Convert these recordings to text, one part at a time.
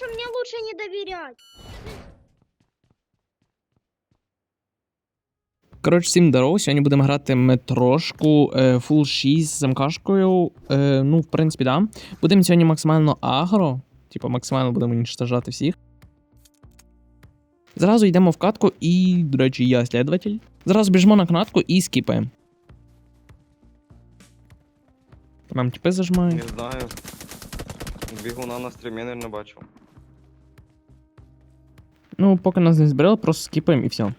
что мне лучше не доверять. Коротше, всім здорово. Сьогодні будемо грати метрошку е, Full 6 з МКшкою. Е, ну, в принципі, да. Будемо сьогодні максимально агро. Типу, максимально будемо уничтожати всіх. Зразу йдемо в катку і, до речі, я слідователь. Зразу біжимо на кнатку і скіпаємо. Нам тіпи зажимають. Не знаю. Бігуна на стрімі не бачив. Ну, поки нас не збирали, просто скіпаємо і все.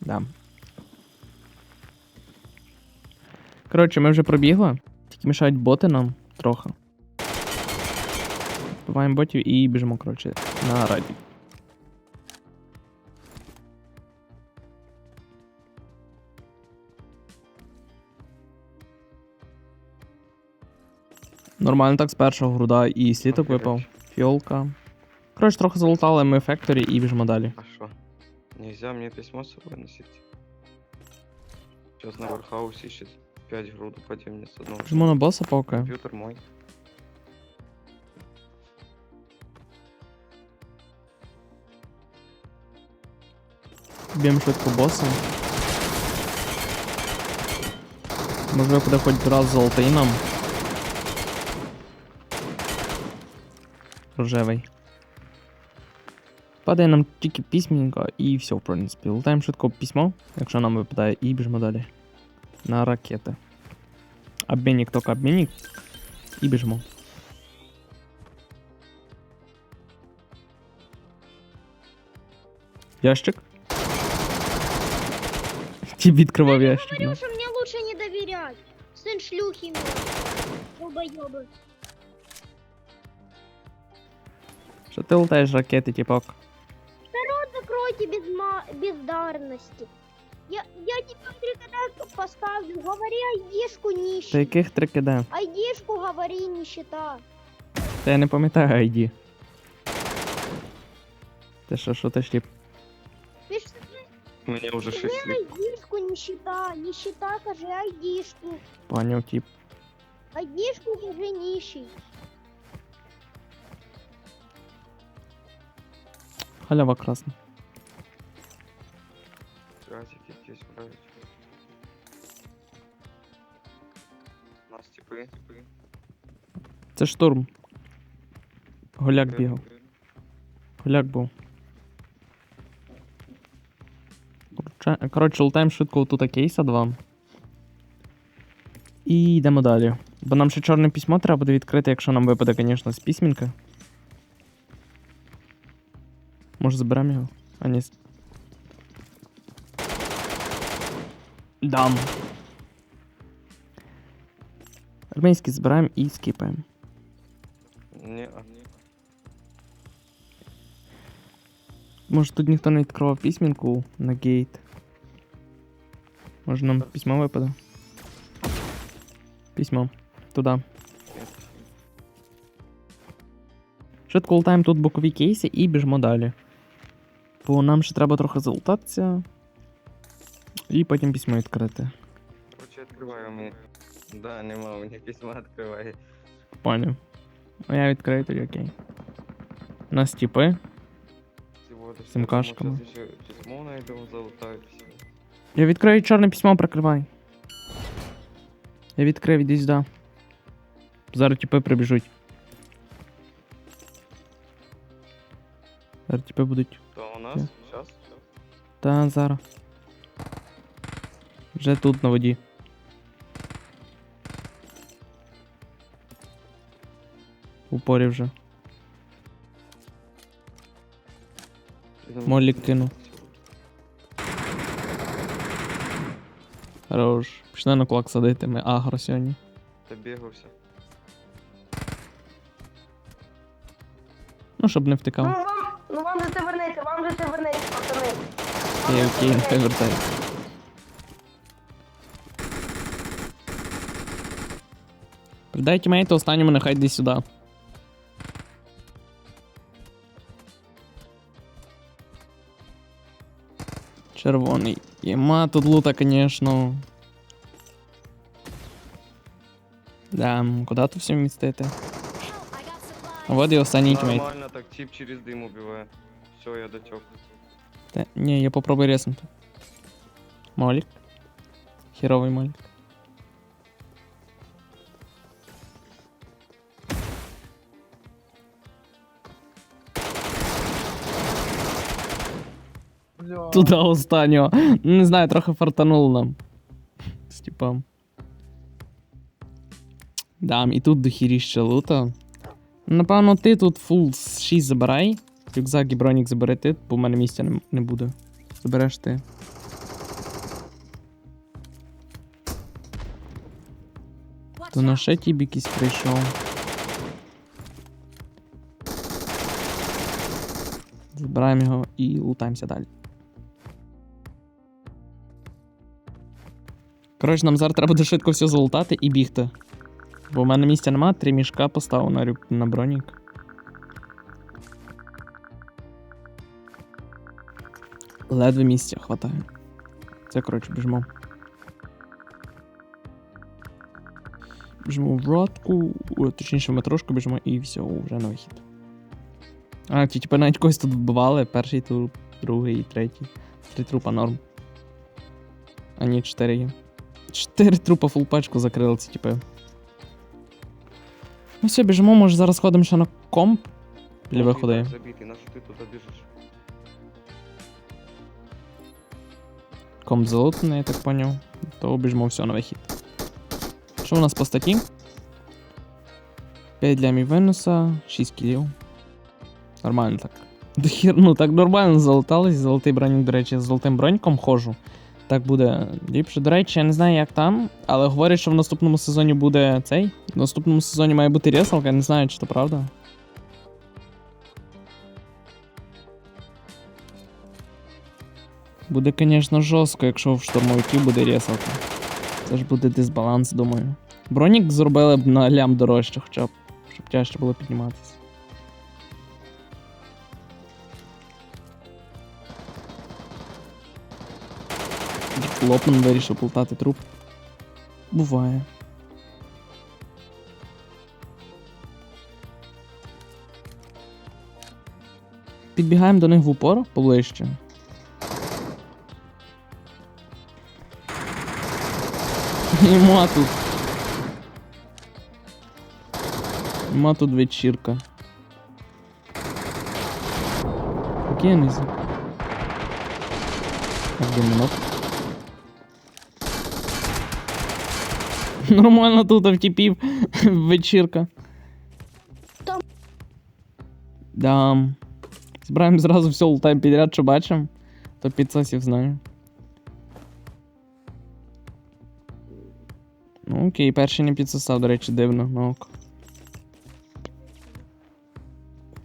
Да. Коротше, ми вже пробігли. Тільки мішають боти нам трохи. Вбиваємо ботів і біжимо, коротше, на раді. Нормально так з першого груда і сліток випав. Фіолка. Коротше, трохи залутали ми фекторі і біжимо далі. А що? Нельзя мне письмо с собой носить. Сейчас на Вархаусе ищет 5 груд упадем мне с одного. Біжимо на боса поки. Компьютер мой. Б'ємо швидко боса. Може випаде хоч раз золотий нам. Рожевий. Падає нам тільки письменько і все, в принципі. Лутаємо швидко письмо, якщо нам випадає, і біжимо далі. На ракети. Обмінник, тільки обмінник. І біжимо. Ящик. Ті відкривав ящик. Говорил, ну. что мне лучше не доверять. Сын шлюхи мне. Долбоёбы. Що ти лутаєш ракети, типок? проти безма... бездарности. Я я тебе трикидашку поставлю. Говори айдішку ніщі. Та яких трикида? Айдішку говори ніщита. Та я не пам'ятаю айді. Ти що, що ти шліп? Мені вже щось шліп. Айдішку нищета ніщита, кажи айдішку. Понял тип. Айдішку кажи нищий. Халява красна. Газики здесь править. Нас типы. типы. Це штурм. Голяк бігав. Голяк був. Короче- Коротше, лутаємо швидко тут кейса 2. І йдемо далі. Бо нам ще чорне письмо треба буде відкрити, якщо нам випаде, звісно, з письмінка. Може заберемо його? А ні. Дам. Армейський збираємо і скіпаємо. Не, а. Може тут ніхто не відкривав письмінку на гейт. Може нам письмо випаде? Письмо. Туди. Швидко лутаємо тут бокові кейси і біжимо далі. Бо нам ще треба трохи залутатися. І потім письмо відкрити. Короче, мне. Да, нема, мне письма открывай. Поняв. Ну я відкрию тоді окей. У нас. Всего кашками. Письмо найду, залутаю все. Я відкрию чорне письмо, прикривай. Я відкрив, іди сюди. Зараз тіпи прибіжуть. Зараз тіпи будуть. То у нас? Сейчас. Та зараз. Вже тут на воді. Упорі вже. Молік кину. Хорош. Пішли на кулак садити, ми агро сьогодні. Та бігався. Ну, щоб не Ну вам, ну вам же це вернеться, вам же це вернеться, пацани. Окей, окей, нехай вертай. Передай тімейту останньому, нехай йди сюди. Червоний. Єма тут лута, конечно. Да, куди тут все вмістити? Вот і останній тімейт. Нормально так тип через дым убивает. Все, я дотек. Та, ні, я попробую резнути. Молік. Херовий молік. Туда останнього. Не знаю, трохи фартануло нам. З типом. Дам, і тут дохіріще лута. Напевно, ти тут фул 6 забирай. Рюкзак і бронік забери ти, бо в мене місця не, не буде. Забереш ти. То на ще тіб якийсь прийшов. Забираємо його і лутаємося далі. Коротше, нам зараз треба буде швидко все залутати і бігти. Бо в мене місця нема, три мішка поставив на, рюк... на бронік. Ледве місця хватає. Це, коротше, біжмо. Біжимо в ротку, точніше в метрошку біжимо і все, вже на вихід. А, ті, типу, навіть когось тут вбивали, перший труп, другий, третій. Три трупа норм. А ні, чотири є. Чотири трупа фул пачку закрили ці типи. Ну все, біжимо, може зараз ходимо ще на комп. Для виходу. є. Забитый, на что ты туда бежишь? Комп залутаний, я так поняв. То біжмо все на вихід. Що у нас по статті? 5 лямів винуса, 6 кілів. Нормально так. Ну так нормально залутались. Золотий бронік, до речі, з золотим броньком ходжу. Так буде ліпше. До речі, я не знаю, як там, але говорять, що в наступному сезоні буде цей. В наступному сезоні має бути ресалка, я не знаю, чи то правда. Буде, звісно, жорстко, якщо в штурмовиків буде ресалка. Це ж буде дисбаланс, думаю. Бронік зробили б на лям дорожче, хоча б, щоб тяжче було підніматися. Лопман вирішив полтати труп. Буває. Підбігаємо до них в упор поближче. Нема тут. Нема тут вечірка. Покинися. Один минут. Нормально тут втіпів вечірка. Там. Дам. Збираємо зразу все лутаємо підряд, що бачимо. То підсосів знаю. Ну окей, перший не підсосав, до речі, дивно, ну ок.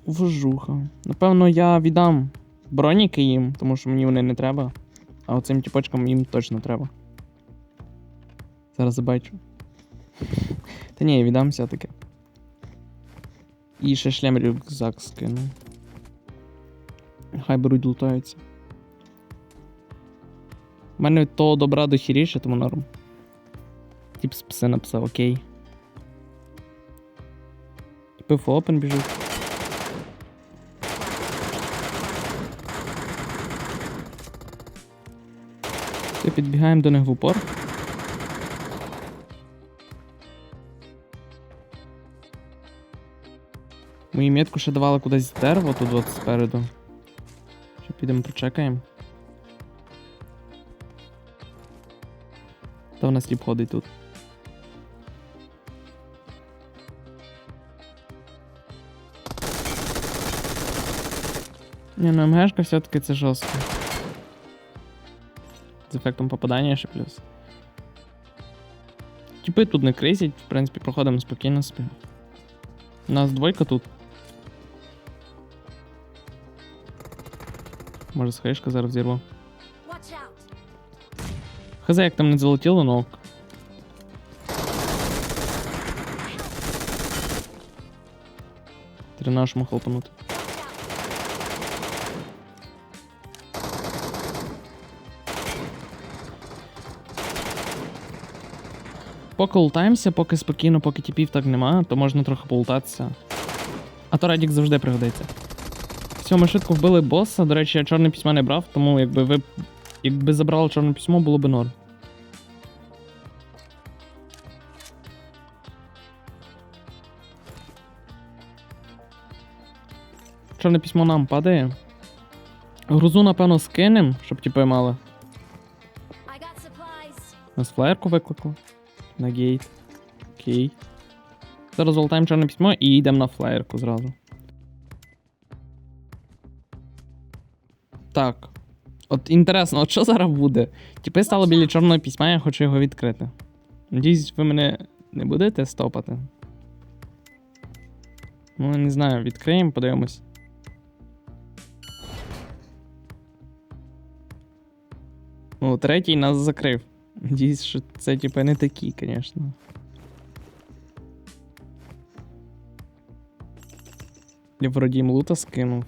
Вожуха. Напевно, я віддам броніки їм, тому що мені вони не треба. А оцим тіпочкам їм точно треба. Зараз забачу. Та ні, віддам все-таки. І ще шлем рюкзак скину. Хай беруть лутаються. У мене того добра до хіріше, тому норм. Тип з пси написав, окей. Типи флопен біжуть. Підбігаємо до них в упор. Мою метку ще давали кудись дерево тут от спереду. Що підемо прочекаємо. Та в нас ліп ходить тут. Не, ну МГшка все-таки це жорстко. З ефектом попадання ще плюс. Типи тут не кризять, в принципі, проходимо спокійно собі. У нас двойка тут. Може, схаєшка зараз зірву. Watch! Хз, як там не залетіло, но ок. Треба нашому хлопанути. Поки лутаємося, поки спокійно, поки тіпів так нема, то можна трохи полутатися. А то Радік завжди пригодиться. Ми швидко вбили боса. До речі, я чорне письмо не брав, тому якби ви. Якби забрали чорне письмо, було б норм. Чорне письмо нам падає. Грузу, напевно, скинем, щоб типи мали. I. Нас флаєрку викликали. На гейт. Окей. Зараз золотаємо чорне письмо і йдемо на флаєрку зразу. Так. От інтересно, от що зараз буде? Типи стали біля чорного письма, я хочу його відкрити. Надіюсь, ви мене не будете стопати. Ну, не знаю, відкриємо, подивимось. Ну, третій нас закрив. Надіюсь, що це типа не такі, звісно. Я вроді їм лута скинув.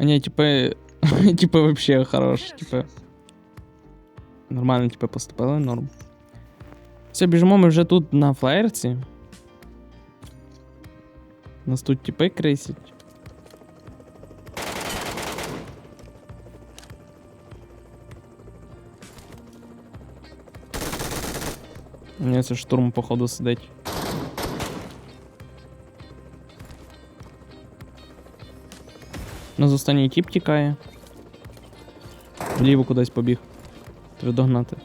А ні, типа. типа вообще хорош, типа. Нормально, типа, поступили, норм. Все, біжимо ми вже тут на флаєрці. Нас тут типи крисять. Ні, це штурм, походу, сидить. Нас останній тіп тікає. Вліво кудись побіг. Треба догнати.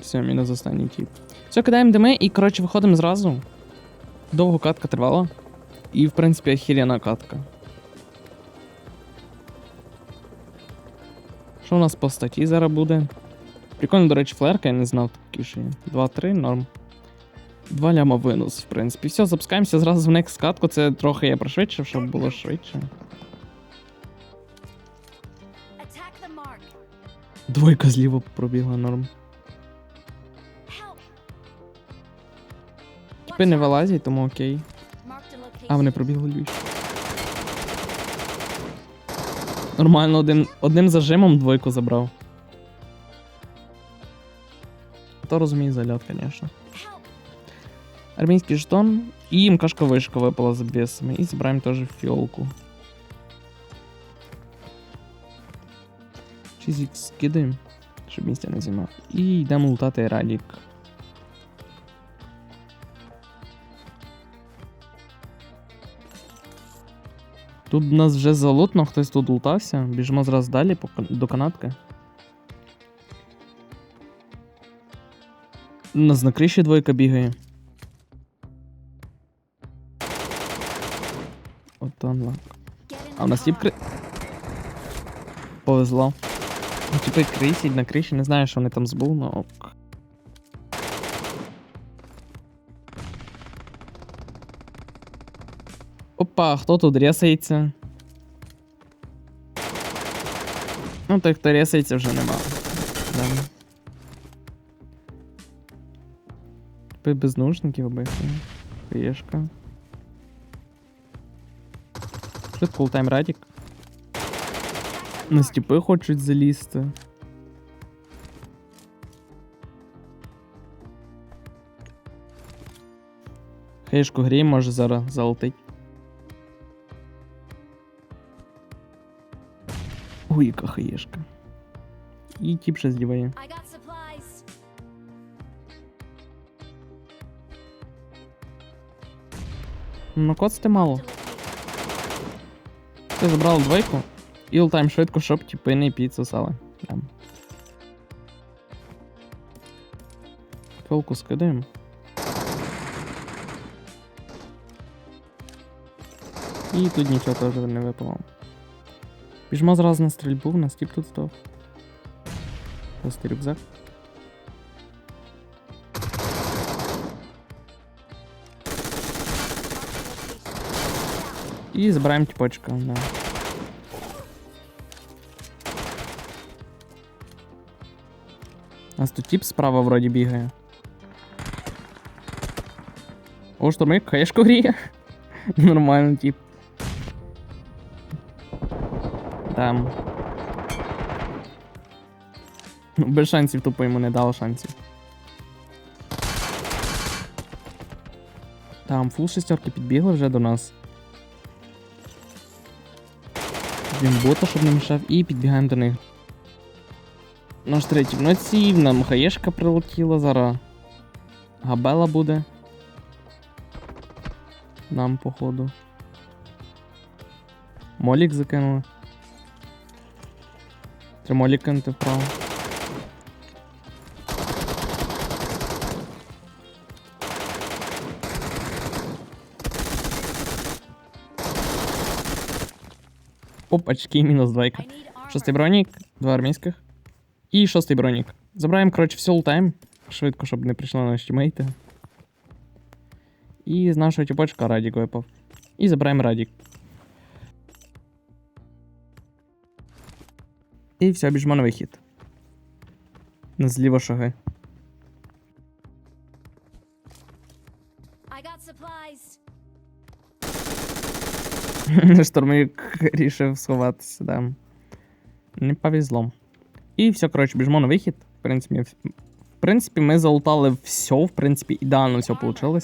Все, мінус останній тіп. Все, кидаємо дими і, коротше, виходимо зразу. Довго катка тривала. І, в принципі, охерена катка. Що у нас по статті зараз буде? Прикольно, до речі, флерка, я не знав такі що є. 2-3, норм. 2 ляма винос, в принципі. Все, запускаємося зразу в next катку. Це трохи я пришвидшив, щоб було швидше. Двойка зліва пробігла норм. Типи не вилазять, тому окей. А, вони пробігли лівіше. Нормально, один, одним зажимом двойку забрав. То розумію зальот, звісно. Help. Армійський жетон і МКшка вишка випала з бісами. І збираємо теж фіолку. 6х скидаємо, щоб місця не займав. І йдемо лутати радік. Тут у нас вже залутно, хтось тут лутався. Біжимо зразу далі до канатки. У нас на криші двойка бігає. От анлак. А у нас car. кри... Повезло. Ну, типи крисять на криші, не знаю, що вони там збув, но ок. Опа, хто тут ресається? Ну, той, хто ресається, вже нема. Да. Типи без наушників обихли. Хаєшка. Швидко ултайм радік. На стіпи хочуть залізти. Хаєшку грій, може зараз залетить. Ой, яка хаєшка. І тіп ще зліває. I got supplies. Ну, коцти мало. Ти забрав двойку. І ултайм швидко, щоб тіпи не підсосали. Прям. Філку скидаємо. І тут нічого теж не випало. Біжмо зразу на стрільбу, в нас тіп тут здох. Пустий рюкзак. І збираємо тіпочка, да. У нас тут тип справа вроді бігає. О, штурмик, хаєшку гріє. Нормальний тип. Там. Ну, без шансів тупо йому не дало шансів. Там фул шестерки підбігли вже до нас. Він бота, щоб не мішав, і підбігаємо до них. Наш третій в ноці, нам хаєшка прилетіла, зараз габела буде. Нам, походу. Молік закинули. Три молік кинути вправо. Опачки, мінус двойка. I need armor. Шостий бронік, два армійських. І шостий бронік. Забираємо, коротше, все лутаємо. Швидко, щоб не прийшли наші тімейти. І з нашого тіпочка Радік випав. І забираємо Радік. І все, біжимо на вихід. На зліво шаги. Штурмовик рішив сховатися, да. Не повезло. І все, коротше, біжимо на вихід. В принципі, в принципі, ми залутали все, в принципі, ідеально все вийшло.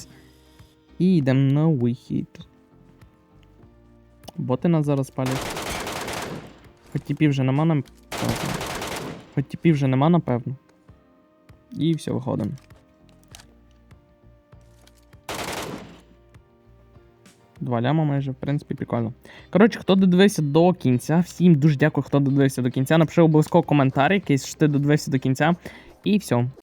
І йдемо на вихід. Боти нас зараз палять. Хоч тіпів вже нема, напевно. Хоч тіпів вже нема, напевно. І все, виходимо. Два ляма майже, в принципі, прикольно. Коротше, хто додивився до кінця, всім дуже дякую, хто додивився до кінця. Напиши обов'язково коментар якийсь, що ти додивився до кінця. І все.